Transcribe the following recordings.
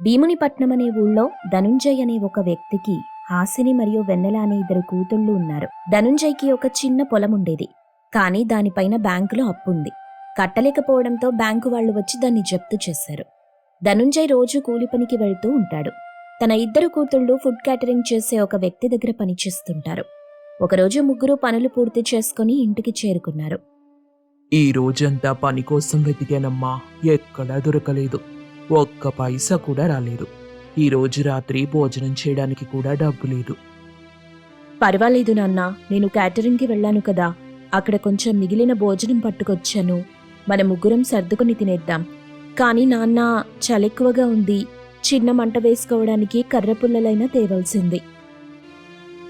భీమునిపట్నం అనే ఊళ్ళో ధనుంజయ్ అనే ఒక వ్యక్తికి హాసిని మరియు వెన్నెల అనే ఇద్దరు కూతుళ్ళు ఉన్నారు. ధనుంజయ్కి ఒక చిన్న పొలం ఉండేది. కానీ దానిపైన బ్యాంకులో అప్పుంది. కట్టలేకపోవడంతో బ్యాంకు వాళ్ళు వచ్చి దాన్ని జప్తు చేశారు. ధనుంజయ్ రోజు కూలి పనికి వెళ్తూ ఉంటాడు. తన ఇద్దరు కూతుళ్ళు ఫుడ్ క్యాటరింగ్ చేసే ఒక వ్యక్తి దగ్గర పనిచేస్తుంటారు ఒకరోజు ముగ్గురు పనులు పూర్తి చేసుకుని ఇంటికి చేరుకున్నారు. ఈ రోజంతా పని కోసం వెతికానమ్మా. ఎక్కడా దొరకలేదు. ఒక్క పైసా కూడా రాలేదు. ఈ రోజు రాత్రి భోజనం చేయడానికి కూడా డబ్బు లేదు. పర్వాలేదు నాన్న నేను క్యాటరింగ్కి వెళ్ళాను కదా. అక్కడ కొంచెం మిగిలిన భోజనం పట్టుకొచ్చాను. మన ముగ్గురం సర్దుకుని తినేద్దాం. కానీ నాన్న చలెక్కువగా ఉంది. చిన్న మంట వేసుకోవడానికి కర్ర పుల్లలైనా తేవలసింది.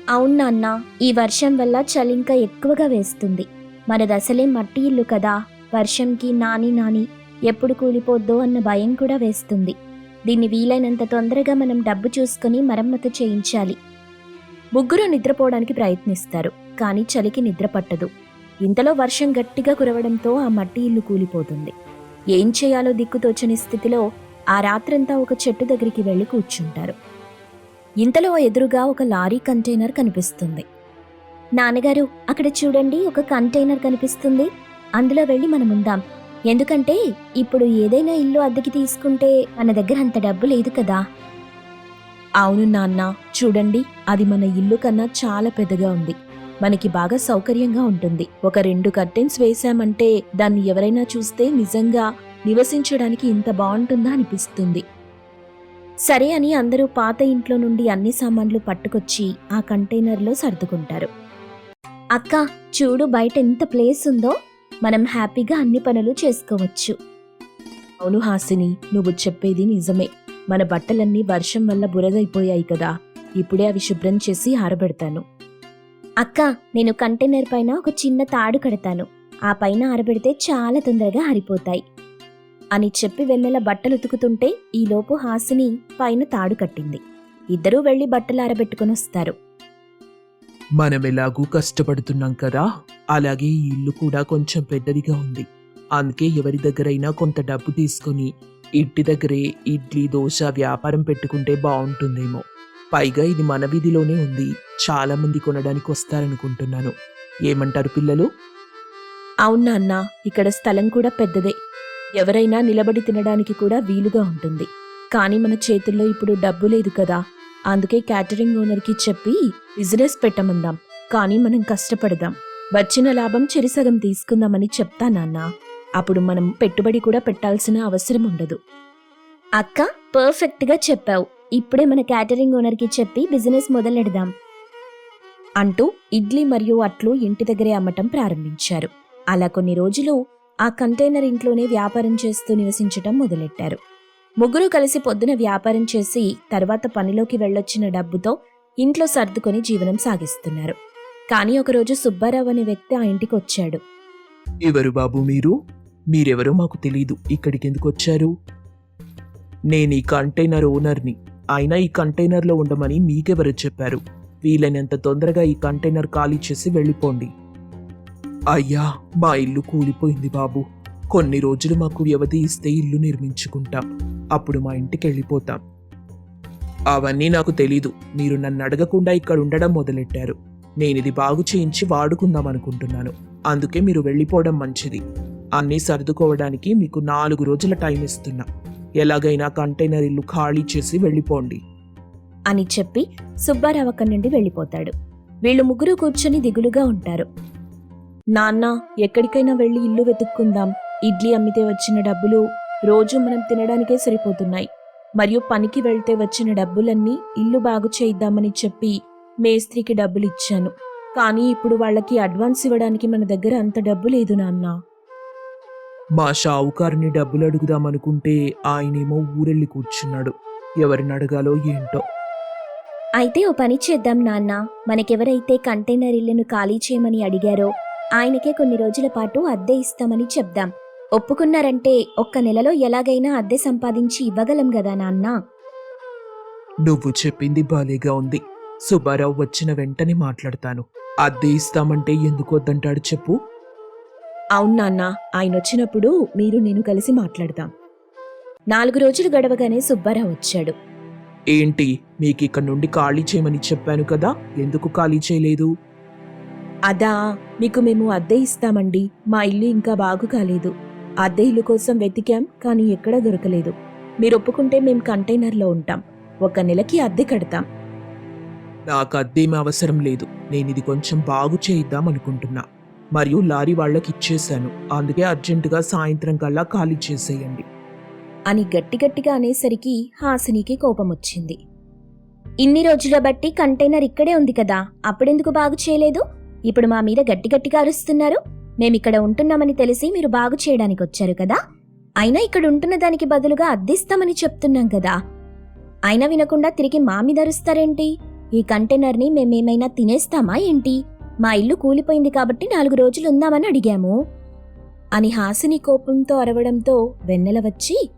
అవును నాన్న ఈ వర్షం వల్ల చలి ఇంకా ఎక్కువగా వేస్తుంది. మనదసలే మట్టి ఇల్లు కదా. వర్షంకి నాని నాని ఎప్పుడు కూలిపోద్దో అన్న భయం కూడా వేస్తుంది. దీన్ని వీలైనంత తొందరగా మనం డబ్బు చూసుకుని మరమ్మతు చేయించాలి. ముగ్గురు నిద్రపోవడానికి ప్రయత్నిస్తారు కానీ చలికి నిద్ర పట్టదు. ఇంతలో వర్షం గట్టిగా కురవడంతో ఆ మట్టి ఇల్లు కూలిపోతుంది. ఏం చేయాలో దిక్కుతోచని స్థితిలో ఆ రాత్రంతా ఒక చెట్టు దగ్గరికి వెళ్ళి కూర్చుంటారు. ఇంతలో ఎదురుగా ఒక లారీ కంటైనర్ కనిపిస్తుంది. నాన్నగారు అక్కడ చూడండి ఒక కంటైనర్ కనిపిస్తుంది. అందులో వెళ్ళి మనం ఉందాం. ఎందుకంటే ఇప్పుడు ఏదైనా ఇల్లు అద్దెకి తీసుకుంటే మన దగ్గర అంత డబ్బు లేదు కదా. అవును నాన్న చూడండి అది మన ఇల్లు కన్నా చాలా పెద్దగా ఉంది. మనకి బాగా సౌకర్యంగా ఉంటుంది. ఒక రెండు కర్టెన్స్ వేశామంటే దాన్ని ఎవరైనా చూస్తే నిజంగా నివసించడానికి ఇంత బాగుంటుందా అనిపిస్తుంది. సరే అని అందరూ పాత ఇంట్లో నుండి అన్ని సామాన్లు పట్టుకొచ్చి ఆ కంటైనర్లో సర్దుకుంటారు. అక్క చూడు బయట ఎంత ప్లేస్ ఉందో. మనం హ్యాపీగా అన్ని పనులు చేసుకోవచ్చు. అవును హాసిని నువ్వు చెప్పేది నిజమే. మన బట్టలన్నీ వర్షం వల్ల బురదైపోయాయి కదా. ఇప్పుడే అవి శుభ్రం చేసి ఆరబెడతాను. అక్క నేను కంటైనర్ పైన ఒక చిన్న తాడు కడతాను. ఆ పైన ఆరబెడితే చాలా తొందరగా ఆరిపోతాయి. అని చెప్పి వెన్నెల బట్టలు ఉతుకుతుంటే ఈలోపు హాసిని పైన తాడు కట్టింది. ఇద్దరూ వెళ్ళి బట్టలు ఆరబెట్టుకుని వస్తారు. మనం ఎలాగూ కష్టపడుతున్నాం కదా? అలాగే ఈ ఇల్లు కూడా కొంచెం పెద్దదిగా ఉంది. అందుకే ఎవరి దగ్గరైనా కొంత డబ్బు తీసుకొని ఇంటి దగ్గరే ఇడ్లీ దోశ వ్యాపారం పెట్టుకుంటే బాగుంటుందేమో. పైగా ఇది మన వీధిలోనే ఉంది. చాలా మంది కొనడానికి వస్తారనుకుంటున్నాను. ఏమంటారు పిల్లలు? అవునా అన్న ఇక్కడ స్థలం కూడా పెద్దదే. ఎవరైనా నిలబడి తినడానికి కూడా వీలుగా ఉంటుంది. కానీ మన చేతుల్లో ఇప్పుడు డబ్బు లేదు కదా. అందుకే క్యాటరింగ్ ఓనర్కి చెప్పి బిజినెస్ పెట్టమన్నాం. కానీ మనం కష్టపడదాం. వచ్చిన లాభం చెరిసగం తీసుకుందామని చెప్తా నాన్న. అప్పుడు మనం పెట్టుబడి కూడా పెట్టాల్సిన అవసరం ఉండదు. అక్క పర్ఫెక్ట్గా చెప్పావు. ఇప్పుడే మన క్యాటరింగ్ ఓనర్కి చెప్పి బిజినెస్ మొదలెడదాం. అంటూ ఇడ్లీ మరియు అట్లు ఇంటి దగ్గరే అమ్మటం ప్రారంభించారు. అలా కొన్ని రోజులు ఆ కంటైనర్ ఇంట్లోనే వ్యాపారం చేస్తూ నివసించటం మొదలెట్టారు. ముగ్గురు కలిసి పొద్దున వ్యాపారం చేసి తర్వాత పనిలోకి వెళ్ళొచ్చిన డబ్బుతో ఇంట్లో సర్దుకొని జీవనం సాగిస్తున్నారు. కానీ ఒకరోజు సుబ్బారావు అనే వ్యక్తి ఆ ఇంటికి వచ్చాడు. ఎవరు బాబు మీరు? మీరెవరో మాకు తెలీదు. ఇక్కడికి ఎందుకు వచ్చారు? నేను ఈ కంటైనర్ ఓనర్ని. అయినా ఈ కంటైనర్లో ఉండమని మీకెవరు చెప్పారు? వీలైనంత తొందరగా ఈ కంటైనర్ ఖాళీ చేసి వెళ్ళిపోండి. అయ్యా మా ఇల్లు కూలిపోయింది బాబు. కొన్ని రోజులు మాకు వ్యవధి ఇస్తే ఇల్లు నిర్మించుకుంటాం. అప్పుడు మా ఇంటికి వెళ్ళిపోతాం. అవన్నీ నాకు తెలీదు. మీరు నన్ను అడగకుండా ఇక్కడ ఉండడం మొదలెట్టారు. నేను ఇది బాగు చేయించి వాడుకుందాం అనుకుంటున్నాను. అందుకే మీరు వెళ్ళిపోవడం మంచిది. అన్నీ సర్దుకోవడానికి మీకు నాలుగు రోజుల టైం ఇస్తున్నా. ఎలాగైనా కంటైనర్ ఇల్లు ఖాళీ చేసి వెళ్ళిపోండి. అని చెప్పి సుబ్బారావు అక్కడి నుండి వెళ్ళిపోతాడు. వీళ్ళు ముగ్గురు కూర్చొని దిగులుగా ఉంటారు. నాన్న ఎక్కడికైనా వెళ్ళి ఇల్లు వెతుక్కుందాం. ఇడ్లీ అమ్మితే వచ్చిన డబ్బులు రోజు మనం తినడానికే సరిపోతున్నాయి. మరియు పనికి వెళ్తే వచ్చిన డబ్బులన్నీ ఇల్లు బాగు చేయిద్దామని చెప్పి మేస్త్రికి డబ్బులు ఇచ్చాను. కానీ ఇప్పుడు వాళ్ళకి అడ్వాన్స్ ఇవ్వడానికి మన దగ్గర అంత డబ్బు లేదు నాన్న. మా షావుకారుని డబ్బులు అడుగుదామనుకుంటే ఆయనేమో ఊరెళ్ళి కూర్చున్నాడు. ఎవరిని అడగాలో ఏంటో. అయితే ఓ పని చేద్దాం నాన్న. మనకెవరైతే కంటైనర్ ఇల్లును ఖాళీ చేయమని అడిగారో ఆయనకే కొన్ని రోజుల పాటు అద్దె ఇస్తామని చెప్దాం. ఒప్పుకున్నారంటే ఒక్క నెలలో ఎలాగైనా అద్దె సంపాదించి ఇవ్వగలం కదా నాన్న? నువ్వు చెప్పింది బాలేగా ఉంది. సుబ్బారావు వచ్చిన వెంటనే మాట్లాడతాను. అద్దె ఇస్తామంటే ఎందుకు వద్దంటాడు చెప్పు? అవును నాన్న ఆయన వచ్చినప్పుడు మీరు నేను కలిసి మాట్లాడదాం నాలుగు రోజులు గడవగానే సుబ్బారావు వచ్చాడు. ఏంటి మీకు ఇక్కడ నుండి ఖాళీ చేయమని చెప్పాను కదా ఎందుకు ఖాళీ చేయలేదు? అదా మీకు మేము అద్దె ఇస్తామండి మా ఇల్లు ఇంకా బాగు కాలేదు. అద్దె ఇల్లు కోసం వెతికాం కానీ ఎక్కడా దొరకలేదు. మీరు ఒప్పుకుంటే మేము కంటైనర్లో ఉంటాం. ఒక నెలకి అద్దె కడతాం. నాకు అద్దేమీ అవసరం లేదు. నేను ఇది కొంచెం బాగు చేయిద్దాం అనుకుంటున్నా. మరియు లారీ వాళ్ళకి ఇచ్చేశాను. అందుకే అర్జెంటుగా సాయంత్రం కల్లా ఖాళీ చేసేయండి. అని గట్టి గట్టిగా అనేసరికి హాసినికి కోపం వచ్చింది ఇన్ని రోజుల బట్టి కంటైనర్ ఇక్కడే ఉంది కదా. అప్పుడెందుకు బాగు చేయలేదు? ఇప్పుడు మా మీద గట్టి గట్టిగా అరుస్తున్నారు. మేమిక్కడ ఉంటున్నామని తెలిసి మీరు బాగు చేయడానికి వచ్చారు కదా? అయినా ఇక్కడ ఉంటున్న దానికి బదులుగా అద్దిస్తామని చెప్తున్నాం కదా. అయినా వినకుండా తిరిగి మా మీద అరుస్తారేంటి? ఈ కంటైనర్ని మేమేమైనా తినేస్తామా ఏంటి? మా ఇల్లు కూలిపోయింది కాబట్టి నాలుగు రోజులు ఉందామని అడిగాము. అని హాసిని కోపంతో అరవడంతో వెన్నెల వచ్చి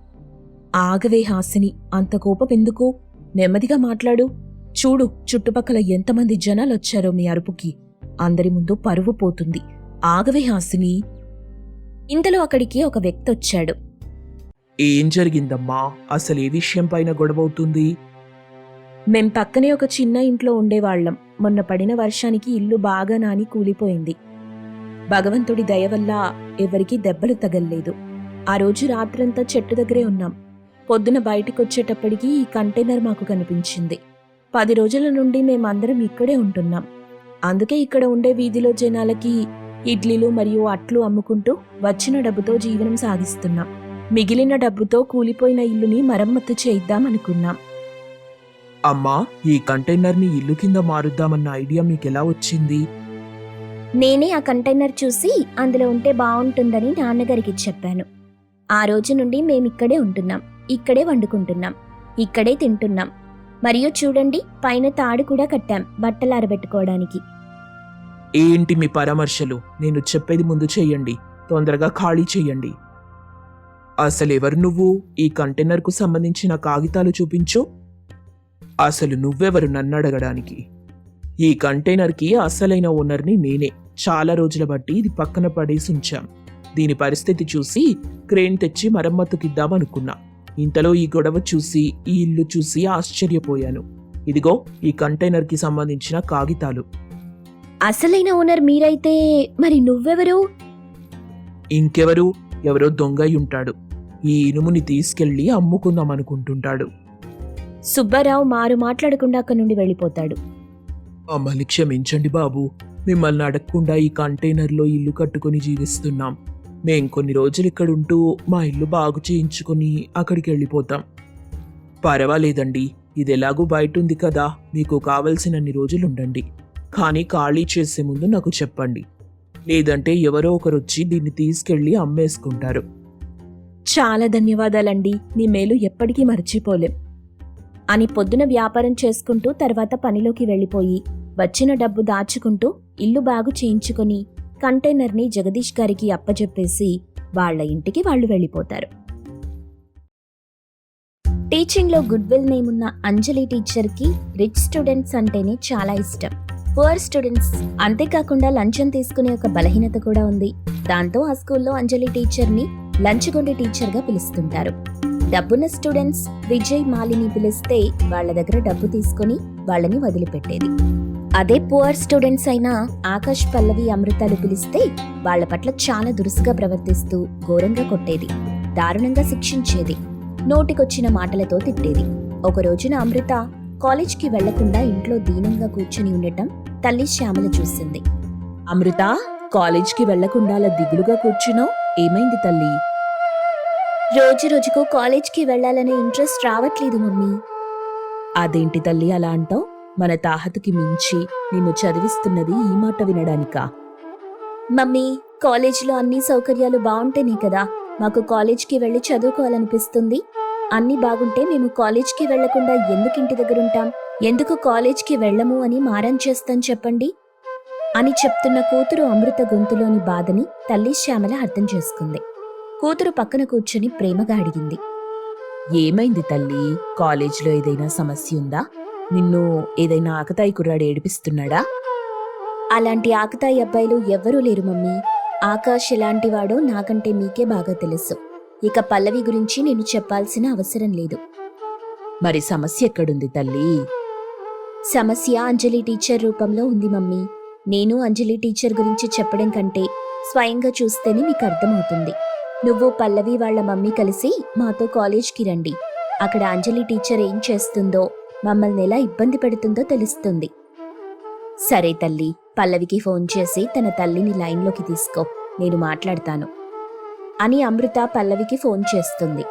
ఆగవే హాసిని అంత కోపం ఎందుకు? నెమ్మదిగా మాట్లాడు. చూడు చుట్టుపక్కల ఎంతమంది జనాలు వచ్చారో మీ అరుపుకి. అందరి ముందు పరువు పోతుంది. ఆగవే హాసిని. ఇంతలో అక్కడికి ఒక వ్యక్తి వచ్చాడు. ఏం జరిగిందమ్మా? అసలు ఏ విషయం పైన గొడవవుతుంది? మేం పక్కనే ఒక చిన్న ఇంట్లో ఉండేవాళ్ళం మొన్న పడిన వర్షానికి ఇల్లు బాగా నాని కూలిపోయింది. భగవంతుడి దయ వల్ల ఎవరికీ దెబ్బలు తగల్లేదు. ఆ రోజు రాత్రంతా చెట్టు దగ్గరే ఉన్నాం. పొద్దున బయటికొచ్చేటప్పటికి ఈ కంటైనర్ మాకు కనిపించింది. పది రోజుల నుండి మేమందరం ఇక్కడే ఉంటున్నాం. అందుకే ఇక్కడ ఉండే వీధిలో జనాలకి ఇడ్లీలు మరియు అట్లు అమ్ముకుంటూ వచ్చిన డబ్బుతో జీవనం సాగిస్తున్నాం. మిగిలిన డబ్బుతో కూలిపోయిన ఇల్లుని మరమ్మతు చేయిద్దాం అనుకున్నాం. అమ్మా ఈ కంటైనర్ని ఇల్లు కింద మారుద్దామన్న ఐడియా మీకు ఎలా వచ్చింది? నేనే ఆ కంటైనర్ చూసి అందులో ఉంటే బాగుంటుందని నాన్నగారికి చెప్పాను. ఆ రోజు నుండి మేమిక్కడే ఉంటున్నాం. ఇక్కడే వండుకుంటున్నాం. ఇక్కడే తింటున్నాం. మరియు చూడండి పైన తాడు కూడా కట్టాం బట్టలు ఆరబెట్టుకోవడానికి ఏంటి మీ పరామర్శలు? నేను చెప్పేది ముందు చేయండి. తొందరగా ఖాళీ చేయండి. అసలు ఎవరు నువ్వు? ఈ కంటైనర్కు సంబంధించిన కాగితాలు చూపించు. అసలు నువ్వెవరు నన్ను అడగడానికి? ఈ కంటైనర్కి అసలైన ఓనర్ని నేనే. చాలా రోజుల బట్టి ఇది పక్కన పడేసి ఉంచాం. దీని పరిస్థితి చూసి క్రేన్ తెచ్చి మరమ్మతుకిద్దాం అనుకున్నా ఇంతలో ఈ గొడవ చూసి ఈ ఇల్లు చూసి ఆశ్చర్యపోయాను. ఇదిగో ఈ కంటైనర్కి సంబంధించిన కాగితాలు. అసలైన ఓనర్ మీరైతే మరి నువ్వెవరు? ఇంకెవరు? ఎవరో దొంగ అయి ఉంటాడు. ఈ ఇనుముని తీసుకెళ్ళి అమ్ముకుందాం అనుకుంటుంటాడు. సుబ్బారావు మారు మాట్లాడకుండా అక్కడి నుండి వెళ్ళిపోతాడు. మమ్మల్ని క్షమించండి బాబు. మిమ్మల్ని అడగకుండా ఈ కంటైనర్లో ఇల్లు కట్టుకొని జీవిస్తున్నాం. మేం కొన్ని రోజులు ఇక్కడ ఉంటూ మా ఇల్లు బాగు చేయించుకొని అక్కడికి వెళ్ళిపోతాం. పర్వాలేదండి. ఇది ఎలాగూ బయట ఉంది కదా. మీకు కావలసినన్ని రోజులు ఉండండి. కానీ ఖాళీ చేసే ముందు నాకు చెప్పండి. లేదంటే ఎవరో ఒకరు వచ్చి దీన్ని తీసుకెళ్ళి అమ్మేసుకుంటారు. చాలా ధన్యవాదాలండి. మీ మేలు ఎప్పటికీ మర్చిపోలేం. అని పొద్దున వ్యాపారం చేసుకుంటూ తర్వాత పనిలోకి వెళ్ళిపోయి వచ్చిన డబ్బు దాచుకుంటూ ఇల్లు బాగు చేయించుకొని కంటైనర్ని జగదీష్ గారికి అప్పచెప్పేసి వాళ్ళ ఇంటికి వాళ్ళు వెళ్ళిపోతారు. టీచింగ్లో గుడ్ విల్ నేమ్ ఉన్న అంజలి టీచర్కి రిచ్ స్టూడెంట్స్ అంటేనే చాలా ఇష్టం. పువర్ స్టూడెంట్స్ అంతేకాకుండా లంచం తీసుకునే ఒక బలహీనత కూడా ఉంది. దాంతో ఆ స్కూల్లో అంజలి టీచర్ని లంచగొండి టీచర్గా పిలుస్తుంటారు. డబ్బున్న స్టూడెంట్స్ విజయ్ మాలిని పిలిస్తే వాళ్ళ దగ్గర డబ్బు తీసుకుని వాళ్ళని వదిలిపెట్టేది. అదే పువర్ స్టూడెంట్స్ అయినా ఆకాష్ పల్లవి అమృతాలు పిలిస్తే వాళ్ళ పట్ల చాలా దురుసుగా ప్రవర్తిస్తూ ఘోరంగా కొట్టేది. దారుణంగా శిక్షించేది. నోటికొచ్చిన మాటలతో తిట్టేది. ఒక రోజున అమృత కాలేజ్కి వెళ్ళకుండా ఇంట్లో దీనంగా కూర్చుని ఉండటం తల్లి శ్యామల చూసింది. అమృత కాలేజ్కి వెళ్ళకుండా అలా దిగులుగా కూర్చున్నావు? ఏమైంది తల్లి? రోజు రోజుకు కాలేజ్కి వెళ్ళాలనే ఇంట్రెస్ట్ రావట్లేదు మమ్మీ. అదేంటి తల్లి అలా అంటావు? మన తాహతకి మించి నిన్ను చదివిస్తున్నది ఈ మాట వినడానికా? మమ్మీ కాలేజీలో అన్ని సౌకర్యాలు బాగుంటేనే కదా మాకు కాలేజ్కి వెళ్ళి చదువుకోవాలనిపిస్తుంది? అన్ని బాగుంటే మేము కాలేజ్కి వెళ్ళకుండా ఎందుకు ఇంటి దగ్గర ఉంటాం ఎందుకు కాలేజ్కి వెళ్ళము అని మారం చేస్తాం చెప్పండి? అని చెప్తున్న కూతురు అమృత గొంతులోని బాధని తల్లి శ్యామల అర్థం చేసుకుంది. కూతురు పక్కన కూర్చుని ప్రేమగా అడిగింది. ఏమైంది తల్లి? కాలేజీలో ఏదైనా సమస్య ఉందా? నిన్ను ఏదైనా ఆకతాయి కుర్రాడు ఏడిపిస్తున్నాడా? అలాంటి ఆకతాయి అబ్బాయిలు ఎవ్వరూ లేరు మమ్మీ. ఆకాష్ ఎలాంటివాడో నాకంటే మీకే బాగా తెలుసు. ఇక పల్లవి గురించి నేను చెప్పాల్సిన అవసరం లేదు. మరి సమస్య ఎక్కడుంది తల్లి? సమస్య అంజలి టీచర్ రూపంలో ఉంది మమ్మీ. నేను అంజలి టీచర్ గురించి చెప్పడం కంటే స్వయంగా చూస్తేనే మీకు అర్థమవుతుంది. నువ్వు పల్లవి వాళ్ళ మమ్మీ కలిసి మాతో కాలేజ్కి రండి. అక్కడ అంజలి టీచర్ ఏం చేస్తుందో మమ్మల్ని ఎలా ఇబ్బంది పెడుతుందో తెలుస్తుంది. సరే తల్లి పల్లవికి ఫోన్ చేసి తన తల్లిని లైన్లోకి తీసుకో. నేను మాట్లాడతాను. అని అమృత పల్లవికి ఫోన్ చేస్తుంది.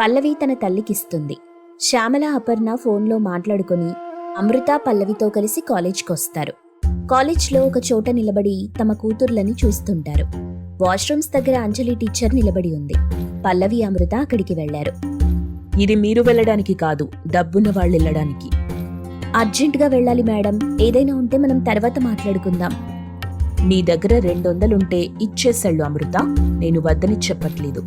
పల్లవి తన తల్లికిస్తుంది. శ్యామల అపర్ణ ఫోన్లో మాట్లాడుకొని అమృత పల్లవితో కలిసి కాలేజ్కి వస్తారు కాలేజ్లో ఒక చోట నిలబడి తమ కూతుర్లని చూస్తుంటారు. వాష్రూమ్స్ దగ్గర అంజలి టీచర్ నిలబడి ఉంది. పల్లవి అమృత అక్కడికి వెళ్ళారు ఇది మీరు వెళ్ళడానికి కాదు డబ్బున్న వాళ్ళు వెళ్ళడానికి అర్జెంటుగా వెళ్ళాలి మేడం. ఏదైనా ఉంటే మనం తర్వాత మాట్లాడుకుందాం. నీ దగ్గర రెండొందలుంటే ఇచ్చేసాళ్ళు అమృత. నేను వద్దని చెప్పట్లేదు.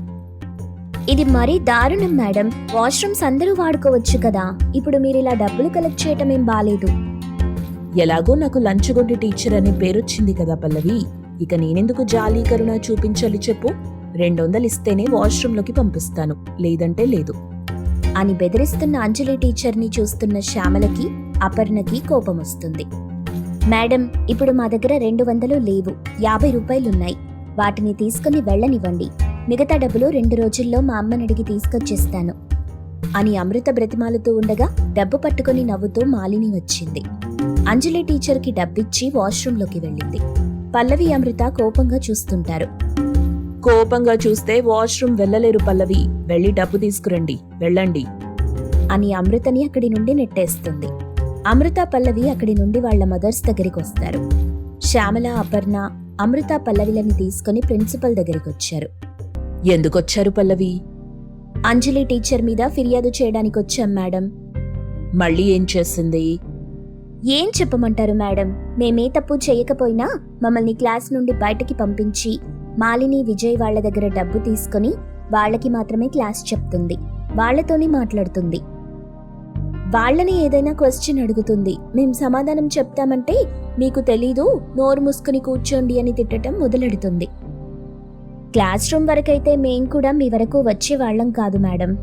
ఇది మరీ దారుణం మేడం. వాష్రూమ్స్ అందరూ వాడుకోవచ్చు కదా. ఇప్పుడు మీరు ఇలా డబ్బులు కలెక్ట్ చేయటం ఏం బాలేదు. ఎలాగో నాకు లంచగొండి టీచర్ అనే పేరొచ్చింది కదా పల్లవి. ఇక నేనెందుకు జాలి కరుణ చూపించాలి చెప్పు? రెండొందలు ఇస్తేనే వాష్రూమ్లోకి పంపిస్తాను. లేదంటే లేదు. అని బెదిరిస్తున్న అంజలి టీచర్ని చూస్తున్న శ్యామలకి అపర్ణకి కోపం వస్తుంది మేడం ఇప్పుడు మా దగ్గర రెండు వందలు లేవు. యాభై రూపాయలున్నాయి. వాటిని తీసుకుని వెళ్ళనివ్వండి. మిగతా డబ్బులు రెండు రోజుల్లో మా అమ్మని అడిగి తీసుకొచ్చేస్తాను. అని అమృత బ్రతిమాలుతూ ఉండగా డబ్బు పట్టుకుని నవ్వుతూ మాలిని వచ్చింది. అంజలి టీచర్కి డబ్బిచ్చి వాష్రూంలోకి వెళ్ళింది. పల్లవి అమృత కోపంగా చూస్తుంటారు. కోపంగా చూస్తే వాష్రూమ్ వెళ్ళలేరు పల్లవి. వెళ్ళి డబ్బు తీసుకురండి. వెళ్ళండి. అని అమృతని అక్కడి నుండి నెట్టేస్తుంది. అమృత పల్లవి అక్కడి నుండి వాళ్ళ మదర్స్ దగ్గరికి వస్తారు. శ్యామల అపర్ణ అమృత పల్లవిలని తీసుకుని ప్రిన్సిపల్ దగ్గరికి వచ్చారు. ఎందుకొచ్చారు పల్లవి? అంజలి టీచర్ మీద ఫిర్యాదు చేయడానికి వచ్చాం మేడం. మళ్ళీ ఏం చేసింది? ఏం చెప్పమంటారు మేడం? మేమే తప్పు చేయకపోయినా మమ్మల్ని క్లాస్ నుండి బయటకి పంపించి మాలిని విజయ్ వాళ్ళ దగ్గర డబ్బు తీసుకొని వాళ్ళకి మాత్రమే క్లాస్ చెప్తుంది. వాళ్ళతోనే మాట్లాడుతుంది. వాళ్ళని ఏదైనా క్వశ్చన్ అడుగుతుంది. మేం సమాధానం చెప్తామంటే మీకు తెలీదు నోరు మూసుకుని కూర్చోండి అని తిట్టడం మొదలెడుతుంది. క్లాస్ రూమ్ వరకైతే మేం కూడా మీ వరకు వచ్చే వాళ్ళం కాదు మేడం.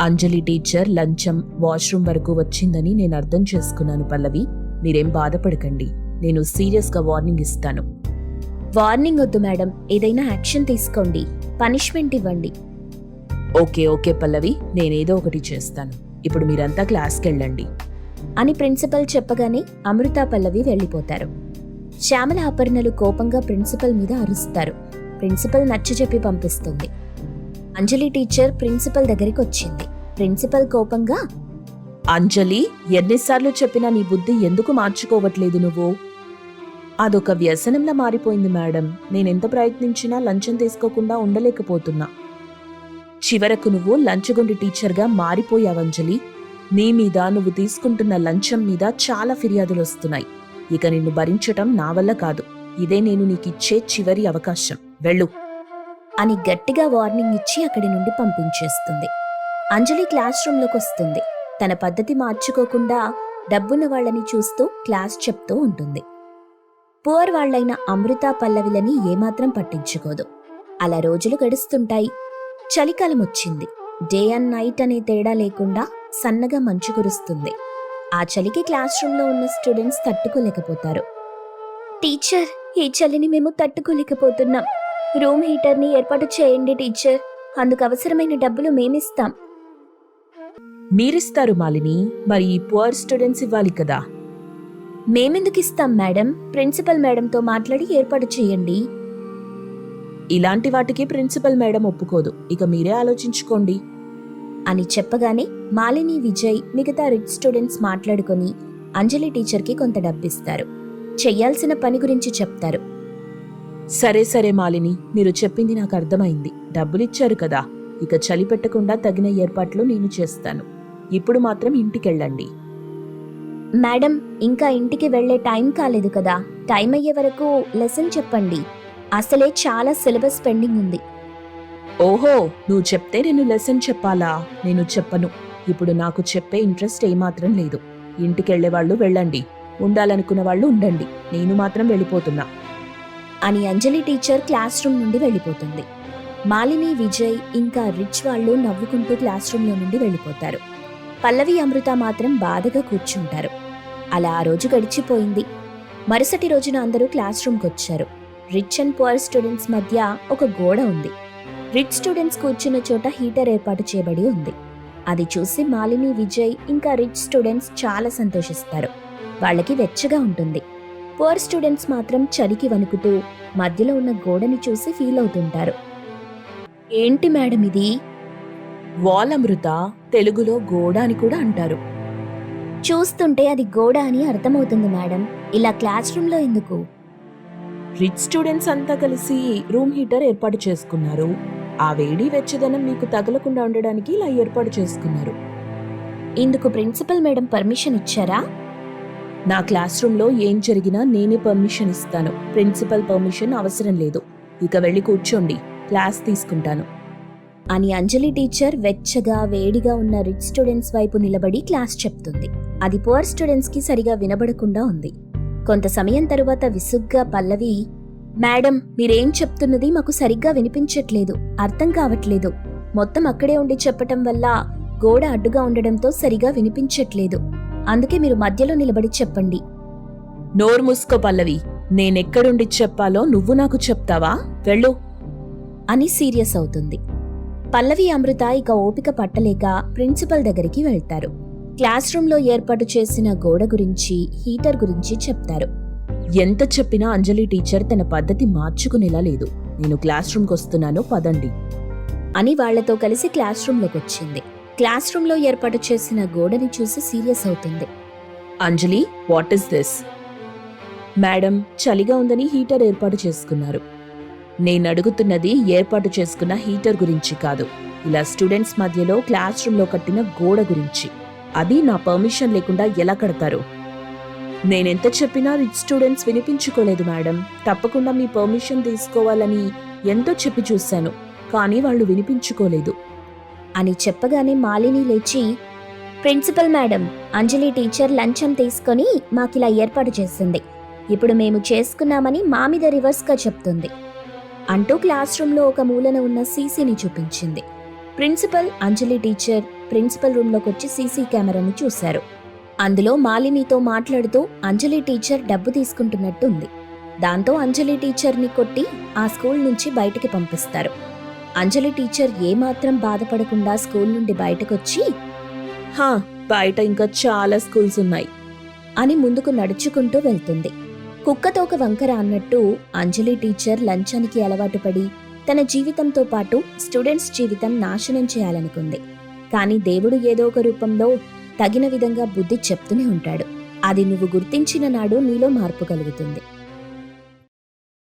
అంజలి టీచర్ లంచం వాష్రూమ్ వరకు వచ్చిందని నేను అర్థం చేసుకున్నాను పల్లవి. మీరేం బాధపడకండి. నేను సీరియస్గా వార్నింగ్ ఇస్తాను. వార్నింగ్ వద్దు మేడం. ఏదైనా యాక్షన్ తీసుకోండి. పనిష్మెంట్ ఇవ్వండి. Okay okay Pallavi. నేనేదో ఒకటి చేస్తాను. ఇప్పుడు మీరంతా క్లాస్కి వెళ్ళండి అని ప్రిన్సిపల్ చెప్పగానే అమృత పల్లవి వెళ్ళిపోతారు. శ్యామల అపర్ణలు కోపంగా ప్రిన్సిపల్ మీద అరుస్తారు. ప్రిన్సిపల్ నచ్చజెప్పి పంపిస్తుంది. అంజలి టీచర్ ప్రిన్సిపల్ దగ్గరికి వచ్చింది. ప్రిన్సిపల్ కోపంగా అంజలి ఎన్నిసార్లు చెప్పినా నీ బుద్ధి ఎందుకు మార్చుకోవట్లేదు నువ్వు? అదొక వ్యసనంలా మారిపోయింది మేడం. నేనెంత ప్రయత్నించినా లంచం తీసుకోకుండా ఉండలేకపోతున్నా. చివరకు నువ్వు లంచగొండి టీచర్గా మారిపోయావంజలి నీ మీద నువ్వు తీసుకుంటున్న లంచం మీద చాలా ఫిర్యాదులు వస్తున్నాయి. ఇక నిన్ను భరించటం నా వల్ల కాదు. ఇదే నేను నీకిచ్చే చివరి అవకాశం. వెళ్ళు. అని గట్టిగా వార్నింగ్ ఇచ్చి అక్కడి నుండి పంపించేస్తుంది. అంజలి క్లాస్ రూమ్లోకి వస్తుంది. తన పద్ధతి మార్చుకోకుండా డబ్బున్న వాళ్ళని చూస్తూ క్లాస్ చెప్తూ ఉంటుంది. పువర్ వాళ్ళైన అమృత పల్లవిలని ఏమాత్రం పట్టించుకోదు. అలా రోజులు గడుస్తుంటాయి. చలికాలం వచ్చింది డే అండ్ నైట్ అనే తేడా లేకుండా సన్నగా మంచు కురుస్తుంది. ఆ చలికి క్లాస్ రూమ్లో ఉన్న స్టూడెంట్స్ తట్టుకోలేకపోతారు. టీచర్ ఈ చలిని మేము తట్టుకోలేకపోతున్నాం. రూమ్ హీటర్ని ఏర్పాటు చేయండి టీచర్. అందుకు అవసరమైన డబ్బులు మేమిస్తాం. మీరిస్తారు మాలిని మరి ఈ పువర్ స్టూడెంట్స్ ఇవ్వాలి కదా? మేమెందుకు ఇస్తాం మేడం? ప్రిన్సిపల్ మేడంతో మాట్లాడి ఏర్పాటు చేయండి. ఇలాంటి వాటికి ప్రిన్సిపల్ మేడం ఒప్పుకోదు. ఇక మీరే ఆలోచించుకోండి. అని చెప్పగానే మాలిని విజయ్ మిగతా రిచ్ స్టూడెంట్స్ మాట్లాడుకొని అంజలి టీచర్కి కొంత డబ్బిస్తారు. చెయ్యాల్సిన పని గురించి చెప్తారు. సరే సరే మాలిని మీరు చెప్పింది నాకు అర్థమైంది. డబ్బులిచ్చారు కదా. ఇక చలి పెట్టకుండా తగిన ఏర్పాట్లు నేను చేస్తాను. ఇప్పుడు మాత్రం ఇంటికెళ్ళండి. మేడం ఇంకా ఇంటికి వెళ్ళే టైం కాలేదు కదా. టైం అయ్యే వరకు లెసన్ చెప్పండి. అసలే చాలా సిలబస్ పెండింగ్ ఉంది. ఓహో నువ్వు చెప్తే నేను లెసన్ చెప్పాలా? నేను చెప్పను. ఇప్పుడు నాకు చెప్పే ఇంట్రెస్ట్ ఏమాత్రం లేదు. ఇంటికెళ్ళే వాళ్ళు వెళ్ళండి. ఉండాలనుకున్న వాళ్ళు ఉండండి. నేను మాత్రం వెళ్ళిపోతున్నా. అని అంజలి టీచర్ క్లాస్ రూమ్ నుండి వెళ్ళిపోతుంది. మాలిని విజయ్ ఇంకా రిచ్ వాళ్ళు నవ్వుకుంటూ క్లాస్ రూమ్లో నుండి వెళ్ళిపోతారు. పల్లవి అమృత మాత్రం బాధగా కూర్చుంటారు. అలా ఆ రోజు గడిచిపోయింది. మరుసటి రోజున అందరూ క్లాస్ రూమ్కి వచ్చారు. రిచ్ అండ్ పువర్ స్టూడెంట్స్ మధ్య ఒక గోడ ఉంది. రిచ్ స్టూడెంట్స్ కూర్చున్న చోట హీటర్ ఏర్పాటు చేయబడి ఉంది. అది చూసి మాలిని విజయ్ ఇంకా రిచ్ స్టూడెంట్స్ చాలా సంతోషిస్తారు. వాళ్ళకి వెచ్చగా ఉంటుంది. పువర్ స్టూడెంట్స్ మాత్రం చలికి వణుకుతూ మధ్యలో ఉన్న గోడని చూసి ఫీల్ అవుతుంటారు. ఏంటి మేడం ఇది? వాల్ అమృత తెలుగులో గోడ అని కూడా అంటారు. చూస్తుంటే అది గోడ అని అర్థమవుతుంది మేడం. ఇలా క్లాస్ రూమ్లో ఎందుకు? రిచ్ స్టూడెంట్స్ అంతా కలిసి రూమ్ హీటర్ ఏర్పాటు చేసుకున్నారు. ఆ వేడి వెచ్చదనం మీకు తగలకుండా ఉండడానికి ఇలా ఏర్పాటు చేసుకున్నారు. ఇందుకు ప్రిన్సిపల్ మేడం పర్మిషన్ ఇచ్చారా? నా క్లాస్ రూమ్లో ఏం జరిగినా నేనే పర్మిషన్ ఇస్తాను. ప్రిన్సిపల్ పర్మిషన్ అవసరం లేదు. ఇక వెళ్ళి కూర్చోండి. క్లాస్ తీసుకుంటాను. అని అంజలి టీచర్ వెచ్చగా వేడిగా ఉన్న రిచ్ స్టూడెంట్స్ వైపు నిలబడి క్లాస్ చెప్తుంది. అది పువర్ స్టూడెంట్స్కి సరిగా వినబడకుండా ఉంది. కొంత సమయం తరువాత విసుగ్గా పల్లవి మేడం మీరేం చెప్తున్నది మాకు సరిగ్గా వినిపించట్లేదు అర్థం కావట్లేదు. మొత్తం అక్కడే ఉండి చెప్పటం వల్ల గోడ అడ్డుగా ఉండడంతో సరిగా వినిపించట్లేదు. అందుకే మీరు మధ్యలో నిలబడి చెప్పండి. నోరు మూసుకో పల్లవి నేనెక్కడుండి చెప్పాలో నువ్వు నాకు చెప్తావా? వెళ్ళు. అని సీరియస్ అవుతుంది. పల్లవి అమృత ఇక ఓపిక పట్టలేక ప్రిన్సిపల్ దగ్గరికి వెళ్తారు. క్లాస్ రూమ్లో ఏర్పాటు చేసిన గోడ గురించి హీటర్ గురించి చెప్తారు. ఎంత చెప్పినా అంజలి టీచర్ తన పద్ధతి మార్చుకునేలా లేదు. నేను క్లాస్ రూమ్కి వస్తున్నాను పదండి. అని వాళ్ళతో కలిసి క్లాస్ రూమ్లోకి వచ్చింది. క్లాస్ రూమ్లో ఏర్పాటు చేసిన గోడని చూసి సీరియస్ అవుతుంది. Anjali what is this madam చలిగా ఉందని హీటర్ ఏర్పాటు చేసుకున్నారు. నేను అడుగుతున్నది ఏర్పాటు చేసుకున్న హీటర్ గురించి కాదు. ఇలా స్టూడెంట్స్ మధ్యలో క్లాస్ రూమ్లో కట్టిన గోడ గురించి. అది నా పర్మిషన్ లేకుండా ఎలా కడతారు? నేనెంత చెప్పినా రిచ్ స్టూడెంట్స్ వినిపించుకోలేదు మేడం తప్పకుండా మీ పర్మిషన్ తీసుకోవాలని ఎంతో చెప్పి చూశాను కానీ వాళ్ళు వినిపించుకోలేదు. అని చెప్పగానే మాలిని లేచి ప్రిన్సిపల్ మేడం అంజలి టీచర్ లంచం తీసుకొని మాకిలా ఏర్పాటు చేసింది. ఇప్పుడు మేము చేసుకున్నామని మా మీద రివర్స్గా చెప్తుంది. అంటూ క్లాస్ రూమ్లో ఒక మూలన ఉన్న సీసీని చూపించింది. ప్రిన్సిపల్ అంజలి టీచర్ ప్రిన్సిపల్ రూమ్లోకి వచ్చి సీసీ కెమెరాని చూశారు. అందులో మాలినితో మాట్లాడుతూ అంజలి టీచర్ డబ్బు తీసుకుంటున్నట్టు ఉంది. దాంతో అంజలి టీచర్ని కొట్టి ఆ స్కూల్ నుంచి బయటికి పంపిస్తారు. అంజలి టీచర్ ఏమాత్రం బాధపడకుండా స్కూల్ నుండి బయటకొచ్చి హా బయట ఇంకా చాలా స్కూల్స్ ఉన్నాయి అని ముందుకు నడుచుకుంటూ వెళ్తుంది. కుక్కతో ఒక వంకర అన్నట్టు అంజలి టీచర్ లంచానికి అలవాటు పడి తన జీవితంతో పాటు స్టూడెంట్స్ జీవితం నాశనం చేయాలనుకుంది. కానీ దేవుడు ఏదో ఒక రూపంలో తగిన విధంగా బుద్ధి చెప్తూనే ఉంటాడు. అది నువ్వు గుర్తించిన నాడు నీలో మార్పు కలుగుతుంది.